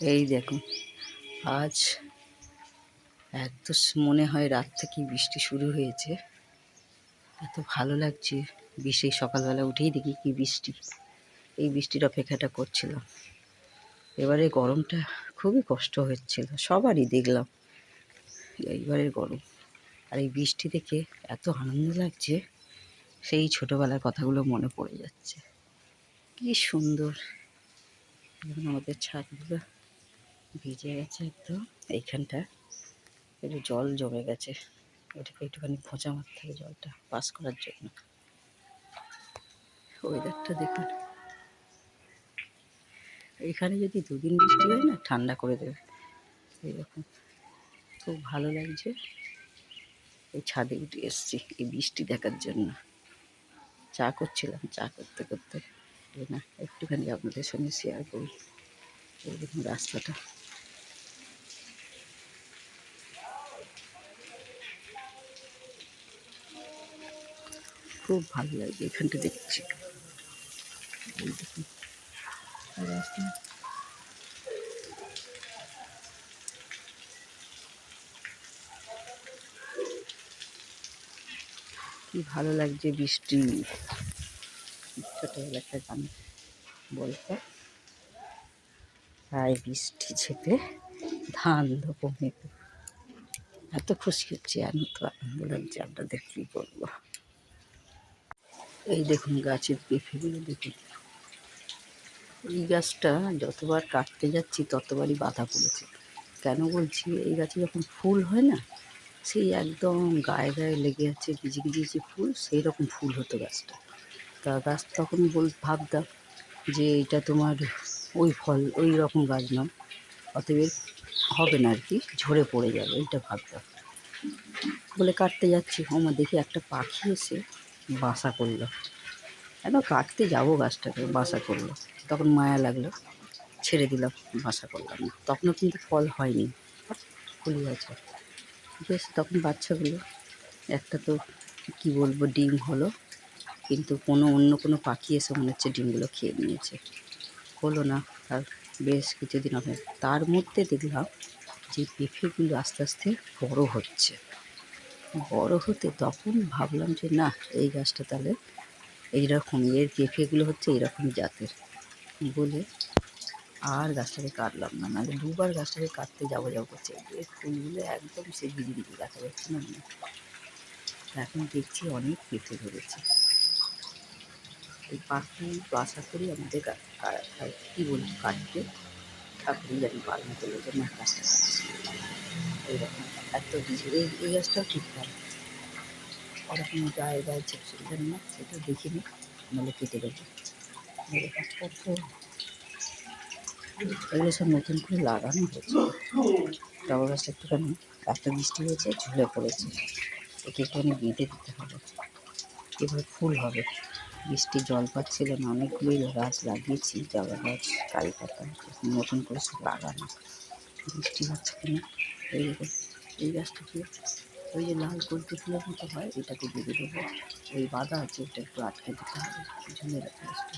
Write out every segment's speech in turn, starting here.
এই দেখুন, আজ এত মনে হয় রাত থেকেই বৃষ্টি শুরু হয়েছে। এত ভালো লাগছে বৃষ্টি, সকালবেলা উঠেই দেখি কি বৃষ্টি। এই বৃষ্টির অপেক্ষাটা করছিলাম। এবারে গরমটা খুবই কষ্ট হচ্ছিল, সবারই দেখলাম। এইবারের গরম। আর এই বৃষ্টি দেখে এত আনন্দ লাগছে, সেই ছোটোবেলার কথাগুলো মনে পড়ে যাচ্ছে। কি সুন্দর। আমাদের ছাদগুলো ভিজে গেছে একদম। এইখানটা একটু জল জমে গেছে। ওটাকে একটুখানি খোঁচা মারতে হবে জলটা, পাস করার জন্য। ওয়েদারটা দেখুন। এখানে যদি দুদিন বৃষ্টি হয় না, ঠান্ডা করে দেবে। এইরকম। খুব ভালো লাগছে। এই ছাদে উঠে এসছি, এই বৃষ্টি দেখার জন্য। চা করছিলাম, চা করতে করতে। না, একটুখানি আপনাদের সঙ্গে শেয়ার করি। এই দেখুন রাস্তাটা। খুব ভালো লাগে এখানটা দেখছি। কি ভালো লাগছে বৃষ্টি। ছোটবেলা একটা গান বলতো। তাই বৃষ্টি ছেপে ধান ধোপো এত খুশি হচ্ছে এত আনন্দ লাগছে আপনাদের কী বলব। এই দেখুন গাছের পেঁপেগুলো দেখুন। এই গাছটা যতবার কাটতে যাচ্ছি, ততবারই বাধা পড়েছে। কেন বলছি? এই গাছে যখন ফুল হয় না, সেই একদম গায়ে গায়ে লেগে আছে ভিজে ভিজে যে ফুল সেই রকম ফুল হতো গাছটা। তা গাছ তখন বল, ভাবতাম যে এটা তোমার ওই ফল, ওই রকম গাছ নয়। অতএব হবে না আর কি ঝরে পড়ে যাবে, এইটা ভাবতাম। বলে কাটতে যাচ্ছি। আমার দেখি একটা পাখি এসে বাসা করল। একদম কাটতে যাব গাছটাকে বাসা করল। তখন মায়া লাগল, ছেড়ে দিলাম, বাসা করলাম না। তখনও কিন্তু ফল হয়নি। ফুলি আছে বেশ, তখন বাচ্চাগুলো একটা তো কি বলব, ডিম হলো। কিন্তু কোনো, অন্য কোনো পাখি এসে মনে হচ্ছে ডিমগুলো খেয়ে নিয়েছে। হলো না। আর বেশ কিছুদিন হবে। তার মধ্যে দেখলাম যে পেঁপেগুলো আস্তে আস্তে বড় হচ্ছে। বড় হতে তখন ভাবলাম যে, না, এই গাছটা তাহলে এইরকম, এর পেঁপেগুলো হচ্ছে এইরকম জাতের। বলে আর গাছটাকে কাটলাম না। নাহলে দুবার গাছটাকে কাটতে যাব যাব করছে। এই ফুলগুলো একদম সে গিরি গিরি দেখা যাচ্ছে না এখন দেখছি অনেক পেঁপে ধরেছে। এই পাখি বাসা করি আমাদের কা- বলব কাটতে ঠাকুরই জানি পালন করল যে না গাছটা এইরকম এত কিছু। এই এই গাছটাও ঠিক থাকে ওরকম গায়ে গায়ে ছিপছিল জানি না, সেটা দেখিনি। নাহলে কেটে দেবো কত এগুলো সব নতুন করে লাগানো হয়েছে। টগর গাছটা একটুখানি এত বৃষ্টি হয়েছে, ঝুলে পড়েছে। একে একটুখানি বেঁধে দিতে হবে। এবার ফুল হবে। বৃষ্টি জল পাচ্ছিল না। অনেকগুলোই গাছ লাগিয়েছি জবা গাছ কারি পাতা, নতুন করে সব লাগানো। বৃষ্টি হচ্ছে কিনা, এই দেখুন, এই গাছটাকে ওই যে লাল কলকে ফুলের মতো হয়, এটাকে বেঁধে দেবো। ওই বাঁধা আছে ওটা একটু আটকে দিতে হবে ঝুলে রাখা গাছটা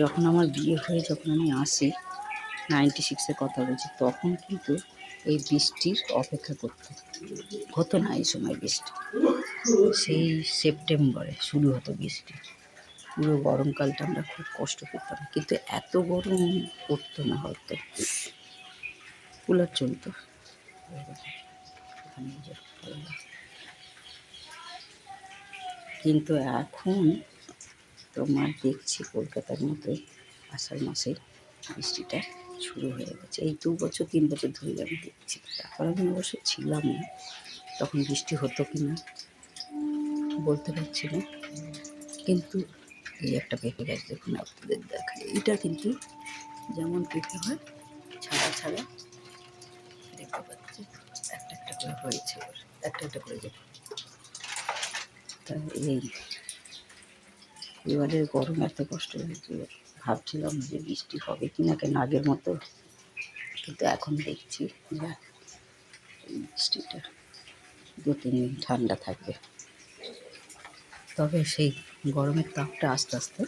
যখন আমার বিয়ে হয়ে যখন আমি আসি নাইনটি সিক্সে কথা বলছি, তখন কিন্তু এই বৃষ্টির অপেক্ষা করতে। হতো না এই সময় বৃষ্টি। সেই সেপ্টেম্বরে শুরু হতো বৃষ্টি। পুরো গরমকালটা আমরা খুব কষ্ট পেতাম। কিন্তু এত গরম পড়তো না হয়তো। কুলার চলতো। কিন্তু এখন তোমার দেখছি কলকাতার মতোই আষাঢ় মাসে বৃষ্টিটা শুরু হয়ে গেছে। এই দু বছর, তিন বছর ধরে আমি দেখছি। তারপর আমি অবশ্য ছিলাম না। তখন বৃষ্টি হতো কি না বলতে পারছি না। কিন্তু এই একটা পেঁপে গাছ দেখুন, আপনাদের দেখা এটা কিন্তু যেমন পেঁপে হয়, ছাড়া ছাড়া দেখতে পাচ্ছি। একটা একটা করে হয়েছে একটা একটা করে যাবে তা এই এবারের গরম এত কষ্ট হয়েছে, ভাবছিলাম যে বৃষ্টি হবে কি না কেন আগের মতো। কিন্তু এখন দেখছি, যে বৃষ্টিটা দু তিন দিন ঠান্ডা থাকবে তবে সেই গরমের তাপটা আস্তে আস্তে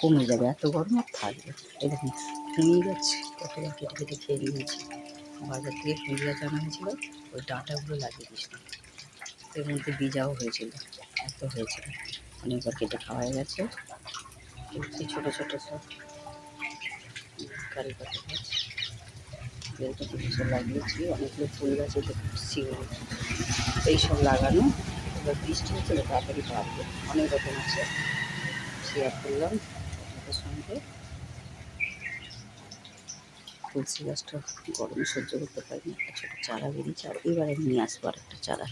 কমে যাবে, এত গরম আর থাকবে এই দেখুন ফুঁই গাছ কতবার কেটে কেটে খেয়ে নিয়েছি বাজার থেকে গাছ আনা হয়েছিল, ওই ডাঁটাগুলো লাগিয়ে দিয়েছিল এর মধ্যে বীজাও হয়েছিল, এত হয়েছিল। অনেকবার কেটে খাওয়া গেছে। ছোটো ছোটো সব কারি পাতা গাছ। কিছু লাগিয়েছি, অনেকগুলো ফুল গাছে দেখছি এইসব লাগানো এবার বৃষ্টি হচ্ছে তাড়াতাড়ি পারবে অনেক রকম আছে। শেয়ার করলাম আপনাদের সঙ্গে। তুলসী গাছটা গরমে সহ্য করতে পারিনি, একটা ছোটো চারা বেরিয়েছে, আর এবারে নিয়ে আসব আর একটা চারা।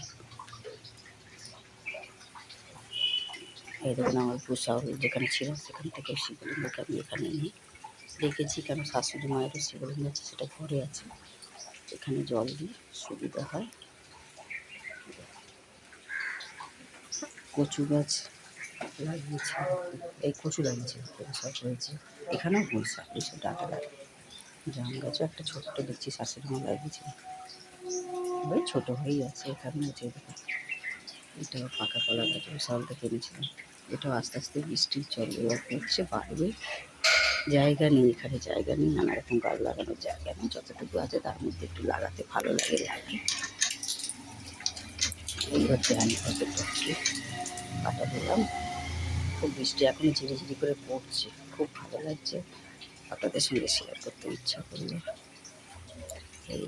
এই দেখুন, আমার পোষা যেখানে ছিল, সেখান থেকে শিবলিঙ্গকে আমি এখানে নিয়ে রেখেছি। কেন শাশুড়ি মায়েরও শিবলিঙ্গ আছে, সেটা ঘরে আছে। এখানে জল দিই সুবিধা হয়। কচু গাছ লাগিয়েছি। এই কচু লাগিয়েছি শাক হয়েছে। এখানেও পুঁই শাক ডাটা লাগে জাম গাছও একটা ছোট্ট দেখছি শাশুড়ি মা লাগিয়েছে। ওই ছোটো হয়েই আছে এখানে আছে এটাও পাকা কলা গাছ বিশালটা কিনেছিলাম এটাও আস্তে আস্তে বৃষ্টির জল এবার হচ্ছে বাড়বে। জায়গা নেই এখানে, জায়গা নেই, নানা রকম গাছ লাগানোর জায়গা নেই। যতটুকু আছে তার মধ্যে একটু লাগাতে ভালো লাগে, লাগাই। এই হচ্ছে আমি কাটা দিলাম খুব বৃষ্টি এখন ঝিরি ঝিরি করে পড়ছে। খুব ভালো লাগছে। আপনাদের সঙ্গে শেয়ার করতে ইচ্ছা করল। এই